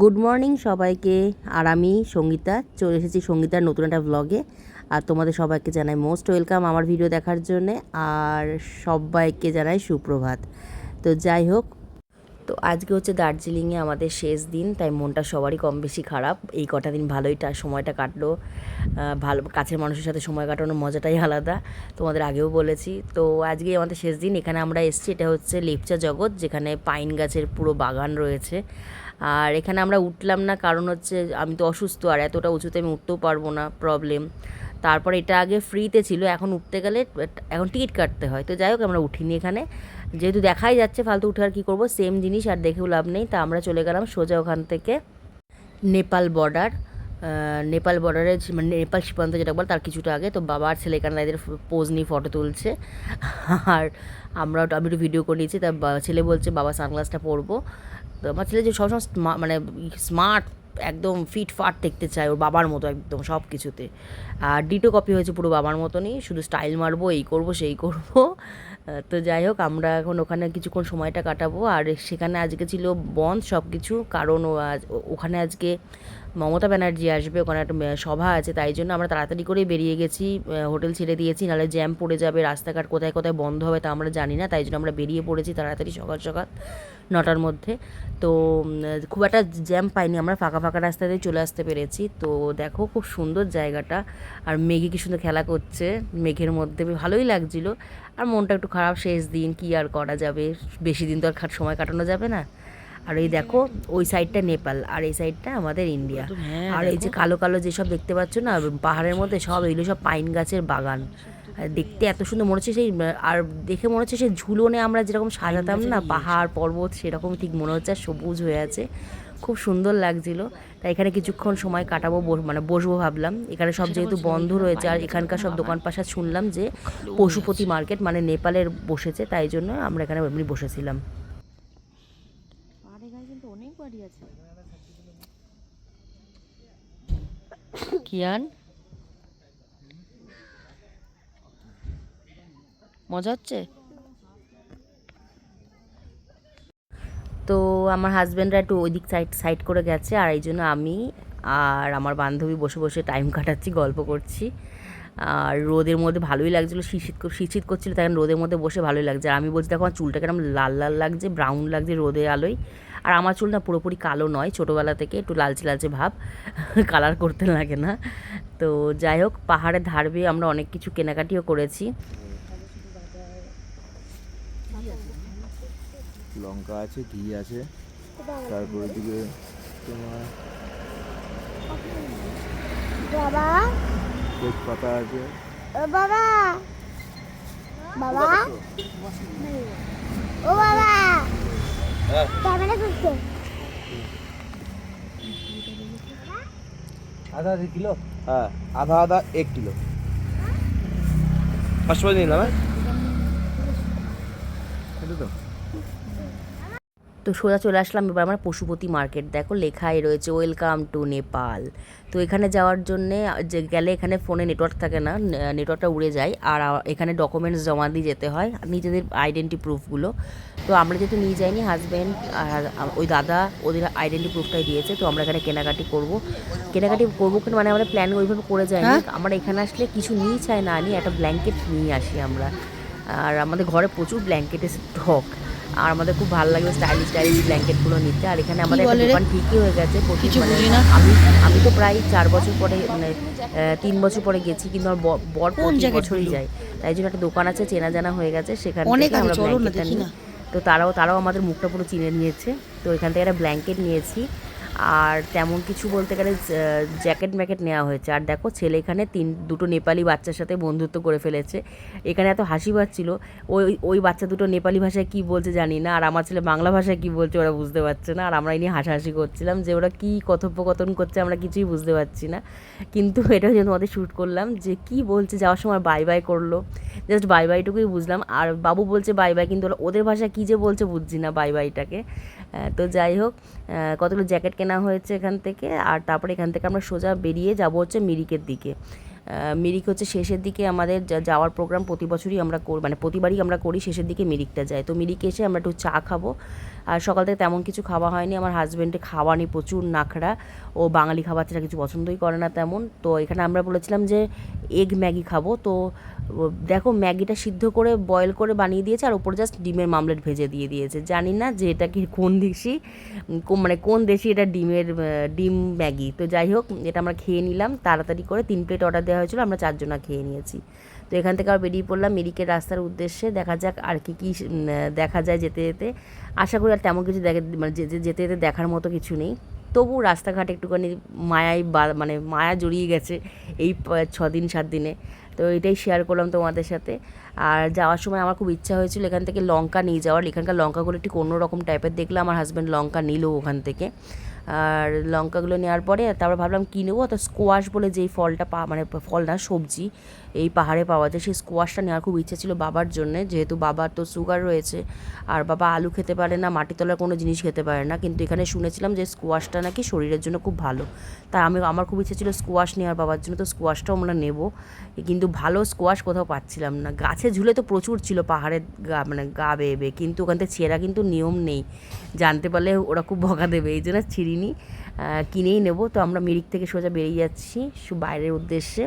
Good morning সবাইকে। আর আমি সঙ্গীতা, চলে এসেছি সঙ্গীতার নতুন একটা ব্লগে আর তোমাদের সবাইকে জানাই মোস্ট ওয়েলকাম আমার ভিডিও দেখার জন্যে, আর সবাইকে জানাই সুপ্রভাত। তো যাই হোক, তো আজকে হচ্ছে দার্জিলিংয়ে আমাদের শেষ দিন, তাই মনটা সবারই কম বেশি খারাপ। এই কটা দিন ভালোই সময়টা কাটলো। ভালো, কাছের মানুষের সাথে সময় কাটানোর মজাটাই আলাদা, তোমাদের আগেও বলেছি। তো আজকে আমাদের শেষ দিন, এখানে আমরা এসেছি, এটা হচ্ছে লেপচা জগৎ, যেখানে পাইন গাছের পুরো বাগান রয়েছে। আর এখানে আমরা উঠলাম না, কারণ হচ্ছে আমি তো অসুস্থ আর এতটা উঁচুতে আমি উঠতেও পারব না প্রবলেম তারপর এটা আগে ফ্রিতে ছিল, এখন উঠতে গেলে এখন টিকিট কাটতে হয়। তো যাই হোক, আমরা উঠিনি এখানে। যেহেতু দেখাই যাচ্ছে ফালতু উঠে আর কী করব সেম জিনিস আর দেখেও লাভ নেই। তা আমরা চলে গেলাম সোজা ওখান থেকে নেপাল বর্ডার নেপাল বর্ডারে মানে নেপাল সীমান্ত যেটা বল, তার কিছুটা আগে। তো বাবা আর ছেলে এখানে তাদের পোজ নিয়ে ফটো তুলছে। আর আমরা আমি একটু ভিডিও করে নিয়েছি। তার ছেলে বলছে, বাবা সানগ্লাসটা পরবো। তো আমার ছেলে যে সবসময় স্মা- মানে স্মার্ট একদম ফিট ফাট দেখতে চায় ওর বাবার মতো একদম সব কিছুতে। আর ডিটো কপি হয়েছে পুরো বাবার মতনই, শুধু স্টাইল মারবো, এই করব, সেই করব। তো যাই হোক, আমরা এখন ওখানে কিছুক্ষণ সময়টা কাটাবো। আর সেখানে আজকে ছিল বন্ধ সব কিছু কারণ ওখানে আজকে মমতা ব্যানার্জি আসবে, ওখানে একটা সভা আছে, তাই জন্য আমরা তাড়াতাড়ি করেই বেরিয়ে গেছি হোটেল ছেড়ে দিয়েছি, নাহলে জ্যাম পড়ে যাবে, রাস্তাঘাট কোথায় কোথায় বন্ধ হবে তা আমরা জানি না, তাই জন্য আমরা বেরিয়ে পড়েছি তাড়াতাড়ি সকাল সকাল নটার মধ্যে। তো খুব একটা জ্যাম পাইনি, আমরা ফাঁকা ফাঁকা রাস্তাতেই চলে আসতে পেরেছি। তো দেখো খুব সুন্দর জায়গাটা, আর মেঘে কি সুন্দর খেলা করছে, মেঘের মধ্যে ভালোই লাগছিল। আর মনটা একটু খারাপ, শেষ দিন কি আর করা যাবে, বেশি দিন তো আর সময় কাটানো যাবে না। আর এই দেখো ওই সাইডটা নেপাল আর এই সাইডটা আমাদের ইন্ডিয়া। আর এই যে কালো কালো যেসব দেখতে পাচ্ছ না পাহাড়ের মধ্যে সব এগুলো সব পাইন গাছের বাগান। দেখতে এত সুন্দর মনে হচ্ছে সেই আর দেখে মনে হচ্ছে সেই ঝুলনে আমরা যেরকম সাজাতাম না পাহাড় পর্বত সেরকম ঠিক মনে হচ্ছে আর সবুজ হয়ে আছে। খুব সুন্দর লাগছিল। তাই এখানে কিছুক্ষণ সময় কাটাবো বস- মানে বসবো ভাবলাম। এখানে সব যেহেতু বন্ধ রয়েছে আর এখানকার সব দোকান পাশা শুনলাম যে পশুপতি মার্কেট মানে নেপালের বসেছে তাই জন্য আমরা এখানে এমনি বসেছিলাম। আছে। কিয়ান? মজা হচ্ছে? তো আমার হাজব্যান্ডরা একটু ওই দিক সাইড সাইড করে গেছে আর এই জন্য আমি আর আমার বান্ধবী বসে বসে টাইম কাটাচ্ছি গল্প করছি। আর রোদের মধ্যে ভালোই লাগছিল শীত শীত করছিল তাই রোদের মধ্যে বসে ভালোই লাগছে। আর আমি বলছি দেখো আমার চুলটা কেরম লাল লাল লাগছে ব্রাউন লাগছে রোদের আলোয়। আর আমার চুল না পুরোপুরি কালো নয় ছোটোবেলা থেকে একটু লালচে লালচে ভাব কালার করতে লাগে না। তো যাই হোক পাহাড়ের ধার বেয়ে আমরা অনেক কিছু কেনাকাটিও করেছি। লঙ্কা আছে ঘি আছে তারপর দিকে তোমার বাবা। তেজপাতা আছে। ও বাবা। বাবা ক্যামেরা করছে আধা আধা কিলো? হ্যাঁ। আধা আধা এক কিলো। পাঁচশো নিলাম হ্যাঁ এটা তো তো সোজা চলে আসলাম এবার আমার পশুপতি মার্কেট। দেখো লেখাই রয়েছে ওয়েলকাম টু নেপাল তো এখানে যাওয়ার জন্যে যে গেলে এখানে ফোনে নেটওয়ার্ক থাকে না নেটওয়ার্কটা উড়ে যায় আর এখানে ডকুমেন্টস জমা দিয়ে যেতে হয় নিজেদের আইডেন্টি প্রুফগুলো তো আমরা যেহেতু নিয়ে যাইনি হাজব্যান্ড আর ওই দাদা ওদের আইডেন্টি প্রুফটাই দিয়েছে তো আমরা এখানে কেনাকাটি করব। কেনাকাটি করব কিন্তু মানে আমরা প্ল্যান ওইভাবে করে যাইনি আমরা এখানে আসলে কিছু নিয়ে চাই না নিয়ে একটা ব্ল্যাঙ্কেট নিয়ে আসি আমরা। আর আমাদের ঘরে প্রচুর ব্ল্যাঙ্কেটের স্টক আর আমাদের খুব ভালো লাগে স্টাইলিশ স্টাইলিশ ব্ল্যাঙ্কেটগুলো নিতে। আর এখানে আমাদের একটা দোকান ঠিকই হয়ে গেছে মানে আমি আমি তো প্রায় চার বছর পরে মানে তিন বছর পরে গেছি কিন্তু আমার বর প্রতি বছরই যায়। তাই জন্য একটা দোকান আছে চেনা জানা হয়ে গেছে সেখানে আমরা ব্ল্যাঙ্কেটটা নিই। তো তারাও তারাও আমাদের মুখটা পুরো চিনে নিয়েছে। তো এখান থেকে একটা ব্ল্যাঙ্কেট নিয়েছি। আর তেমন কিছু বলতে গেলে জ্যাকেট ম্যাকেট নেওয়া হয়েছে। আর দেখো, ছেলে এখানে তিন, দুটো নেপালি বাচ্চার সাথে বন্ধুত্ব করে ফেলেছে। এখানে এত হাসি পাচ্ছিল। ওই ওই বাচ্চা দুটো নেপালি ভাষায় কি বলছে জানি না। আর আমার ছেলে বাংলা ভাষায় কি বলছে ওরা বুঝতে পারছে না। আর আমরা এই নিয়ে হাসাহাসি করছিলাম যে ওরা কী কথোপকথন করছে আমরা কিছুই বুঝতে পারছি না। কিন্তু এটা জন্য তোমাদের শ্যুট করলাম যে কি বলছে যাওয়ার সময় বাই বাই করল। জাস্ট বাই বাইটুকুই বুঝলাম। আর বাবু বলছে বাই বাই, কিন্তু ওরা- ওদের ভাষা কী যে বলছে বুঝছি না বাই বাইটাকে। তো যাই হোক কতগুলো জ্যাকেট কেনা হয়েছে এখান থেকে। আর তারপরে এখান থেকে আমরা সোজা বেরিয়ে যাব হচ্ছে মিরিকের দিকে। মিরিক হচ্ছে শেষের দিকে আমাদের যাওয়ার প্রোগ্রাম প্রতি বছরই আমরা মানে প্রতিবারই আমরা করি শেষের দিকে মিরিকটা যায়। তো মিরিকে এসে আমরা একটু চা খাব। আর সকাল থেকে তেমন কিছু খাওয়া হয়নি। আমার হাজব্যান্ডে খাওয়া নিয়ে প্রচুর নাখড়া ও বাঙালি খাবার ছাড়া কিছু পছন্দই করে না তেমন। তো এখানে আমরা বলেছিলাম যে এগ ম্যাগি খাব। তো দেখো, ম্যাগিটা সিদ্ধ করে বয়েল করে বানিয়ে দিয়েছে আর ওপর জাস্ট ডিমের মামলেট ভেজে দিয়ে দিয়েছে। জানি না যে এটা কি, কোন দেশি মানে কোন দেশি এটা ডিমের ডিম ম্যাগি। তো যাই হোক, এটা আমরা খেয়ে নিলাম। তাড়াতাড়ি করে তিন প্লেট অর্ডার দেওয়া হয়েছিল, আমরা চারজনা খেয়ে নিয়েছি। তো এখান থেকে আবার বেরিয়ে পড়লাম মেরিকের রাস্তার উদ্দেশ্যে। দেখা যাক আর কি কি দেখা যায় যেতে যেতে। আশা করি আর তেমন কিছু দেখে মানে যেতে যেতে দেখার মতো কিছু নেই। তবু রাস্তাঘাট একটুখানি মায়ায় বা মানে মায়া জড়িয়ে গেছে এই প- ছ দিন সাত দিনে। তো এটাই শেয়ার করলাম তোমাদের সাথে। আর যাওয়ার সময় আমার খুব ইচ্ছা হয়েছিল এখান থেকে লঙ্কা নিয়ে যাওয়ার। এখানকার লঙ্কাগুলো একটু অন্যরকম টাইপের দেখলাম আমার হাজব্যান্ড লঙ্কা নিল ওখান থেকে। আর লঙ্কাগুলো নেওয়ার পরে তারপর ভাবলাম কী নেব? তো স্কোয়াশ বলে যেই ফলটা পা মানে ফল না, সবজি এই পাহাড়ে পাওয়া যায়, সেই স্কোয়াশটা নেওয়ার খুব ইচ্ছে ছিল বাবার জন্যে। যেহেতু বাবার তো সুগার রয়েছে, আর বাবা আলু খেতে পারে না মাটি তলার কোনো জিনিস খেতে পারে না। কিন্তু এখানে শুনেছিলাম যে স্কোয়াশটা নাকি শরীরের জন্য খুব ভালো। তাই আমি, আমার খুব ইচ্ছে ছিল স্কোয়াশ নেওয়ার বাবার জন্য, তো স্কোয়াশটাও আমরা নেব। কিন্তু ভালো স্কোয়াশ কোথাও পাচ্ছিলাম না। গাছে ঝুলে তো প্রচুর ছিল পাহাড়ের গা মানে গা বেয়ে বেয়ে। কিন্তু ওখান থেকে ছেঁড়া কিন্তু নিয়ম নেই। জানতে পারলে ওরা খুব বকা দেবে, এই জন্য ছিঁড়িনি আহ, কিনেই নেব। তো আমরা মিরিক থেকে সোজা বেরিয়ে যাচ্ছি বাইরের উদ্দেশ্যে।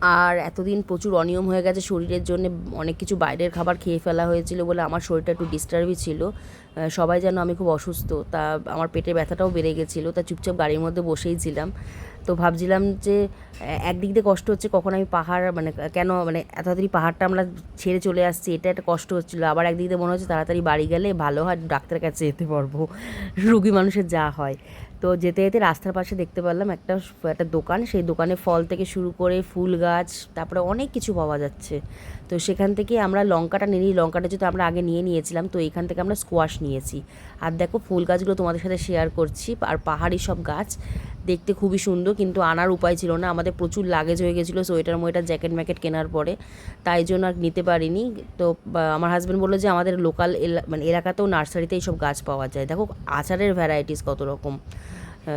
আর এতদিন প্রচুর অনিয়ম হয়ে গেছে শরীরের জন্য। অনেক কিছু বাইরের খাবার খেয়ে ফেলা হয়েছিল বলে আমার শরীরটা একটু ডিস্টার্বই ছিল। সবাই যেন আমি খুব অসুস্থ। তা আমার পেটে ব্যথাটাও বেড়ে গেছিল। তা চুপচাপ গাড়ির মধ্যে বসেই ছিলাম। তো ভাবছিলাম যে একদিক দিয়ে কষ্ট হচ্ছে, কখন আমি পাহাড় মানে কেন মানে এত তাড়াতাড়ি পাহাড়টা আমরা ছেড়ে চলে আসছি, এটা একটা কষ্ট হচ্ছিল। আবার একদিক দিয়ে মনে হচ্ছে তাড়াতাড়ি বাড়ি গেলে ভালো হয়, ডাক্তারের কাছে যেতে পারব, রুগী মানুষের যা হয়। তো যেতে যেতে রাস্তার পাশে দেখতে পেলাম একটা একটা দোকান, সেই দোকানে ফল থেকে শুরু করে ফুল গাছ, তারপরে অনেক কিছু পাওয়া যাচ্ছে। তো সেখান থেকে আমরা লঙ্কাটা নিয়ে নিই লঙ্কাটা যেহেতু আমরা আগে নিয়ে নিয়েছিলাম, তো এখান থেকে আমরা স্কোয়াশ নিয়েছি। আর দেখো ফুল গাছগুলো তোমাদের সাথে শেয়ার করছি, আর পাহাড়ি সব গাছ দেখতে খুবই সুন্দর, কিন্তু আনার উপায় ছিল না। আমাদের প্রচুর লাগেজ হয়ে গেছিল সোয়েটার মোয়েটার জ্যাকেট ম্যাকেট কেনার পরে। তাই জন্য আর নিতে পারিনি। তো আমার হাজব্যান্ড বলল যে, আমাদের লোকাল এলা মানে এলাকাতেও নার্সারিতে এইসব গাছ পাওয়া যায়। দেখো, আচারের ভ্যারাইটিস কত রকম।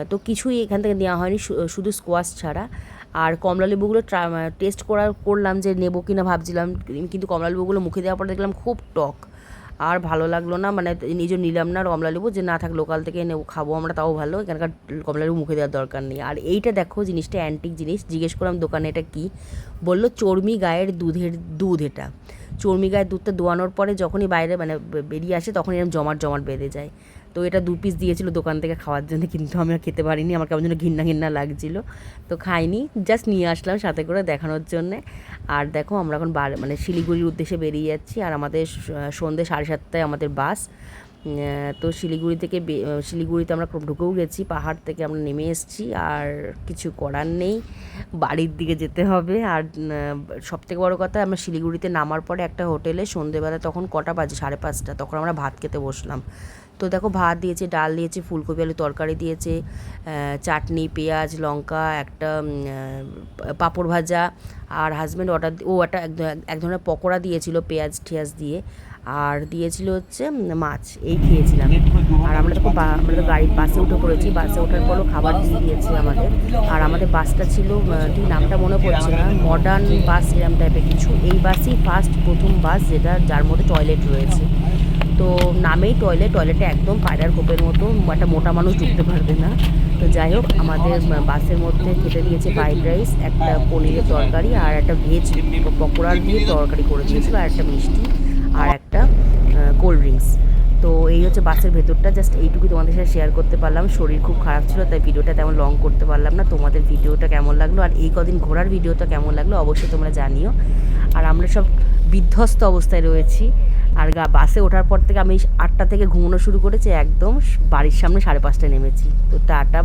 তো কিছুই এখান থেকে নেওয়া হয়নি শুধু স্কোয়াশ ছাড়া। আর কমলা লেবুগুলো টেস্ট করার, করলাম যে, নেব কিনা ভাবছিলাম, কিন্তু কমলা লেবুগুলো মুখে দেওয়ার পরে দেখলাম খুব টক। আর ভালো লাগল না মানে নিজে নিলাম না কমলা লেবু, যে না থাক লোকাল থেকে নেব খাব আমরা, তাও ভালো। এখানকার কমলা লেবু মুখে দেওয়ার দরকার নেই। আর এইটা দেখো জিনিসটা অ্যান্টিক জিনিস। জিজ্ঞেস করলাম দোকানে এটা কী? বলল চর্মি গায়ের দুধের দুধ এটা। চর্মি গায়ের দুধটা দোয়ানোর পরে যখনই বাইরে মানে বেরিয়ে আসে তখন এরকম জমাট জমাট বেঁধে যায়। তো এটা দু পিস দিয়েছিল দোকান থেকে খাওয়ার জন্য, কিন্তু আমি আর খেতে পারিনি। আমার কেমন যেন ঘিন্না ঘিন্না লাগছিল। তো খাইনি জাস্ট নিয়ে আসলাম সাথে করে দেখানোর জন্যে। আর দেখো, আমরা এখন বার মানে শিলিগুড়ির উদ্দেশ্যে বেরিয়ে যাচ্ছি। আর আমাদের সন্ধ্যে সাড়ে সাতটায় আমাদের বাস। তো শিলিগুড়ি থেকে শিলিগুড়িতে আমরা খুব ঢুকেও গেছি। পাহাড় থেকে আমরা নেমে এসেছি। আর কিছু করার নেই। বাড়ির দিকে যেতে হবে। আর সব থেকে বড়ো কথা, আমরা শিলিগুড়িতে নামার পরে একটা হোটেলে সন্ধেবেলা তখন কটা বাজে? সাড়ে পাঁচটা। তখন আমরা ভাত খেতে বসলাম। তো দেখো ভাত দিয়েছে, ডাল দিয়েছে, ফুলকপি, আলু তরকারি দিয়েছে চাটনি, পেঁয়াজ, লঙ্কা, একটা পাঁপড় ভাজা আর হাজব্যান্ড অর্ডার ও একটা এক ধরনের পকোড়া দিয়েছিল পেঁয়াজ টিয়াজ দিয়ে আর দিয়েছিল হচ্ছে মাছ, এই খেয়েছিলাম। আর আমরা তো আমরা তো গাড়ি বাসে উঠে পড়েছি, বাসে ওঠার পরও খাবার দিয়ে দিয়েছে আমাদের। আর আমাদের বাসটা ছিল ঠিক নামটা মনে পড়ছে না মডার্ন বাস এরম টাইপের কিছু। এই বাসই ফার্স্ট প্রথম বাস যেটা, যার মধ্যে টয়লেট রয়েছে। তো নামেই টয়লেট টয়লেটে একদম পায়রার কোপের মতো একটা মোটা মানুষ ঢুকতে পারবে না। তো যাই হোক, আমাদের বাসের মধ্যে খেতে দিয়েছে ফ্রাইড রাইস একটা পনিরের তরকারি আর একটা ভেজ পকোড়া দিয়ে তরকারি করে দিয়েছিল আর একটা মিষ্টি আর একটা কোল্ড ড্রিঙ্কস তো এই হচ্ছে বাসের ভেতরটা জাস্ট এইটুকুই তোমাদের সাথে শেয়ার করতে পারলাম। শরীর খুব খারাপ ছিল, তাই ভিডিওটা তেমন লং করতে পারলাম না। তোমাদের ভিডিওটা কেমন লাগল আর এই কদিন ঘোরার ভিডিওটা কেমন লাগল অবশ্যই তোমরা জানিও। আর আমরা সব বিধ্বস্ত অবস্থায় রয়েছি। আর গা, বাসে ওঠার পর থেকে আমি আটটা থেকে ঘুমানো শুরু করেছি, একদম বাড়ির সামনে সাড়ে পাঁচটায় নেমেছি। তো টাটা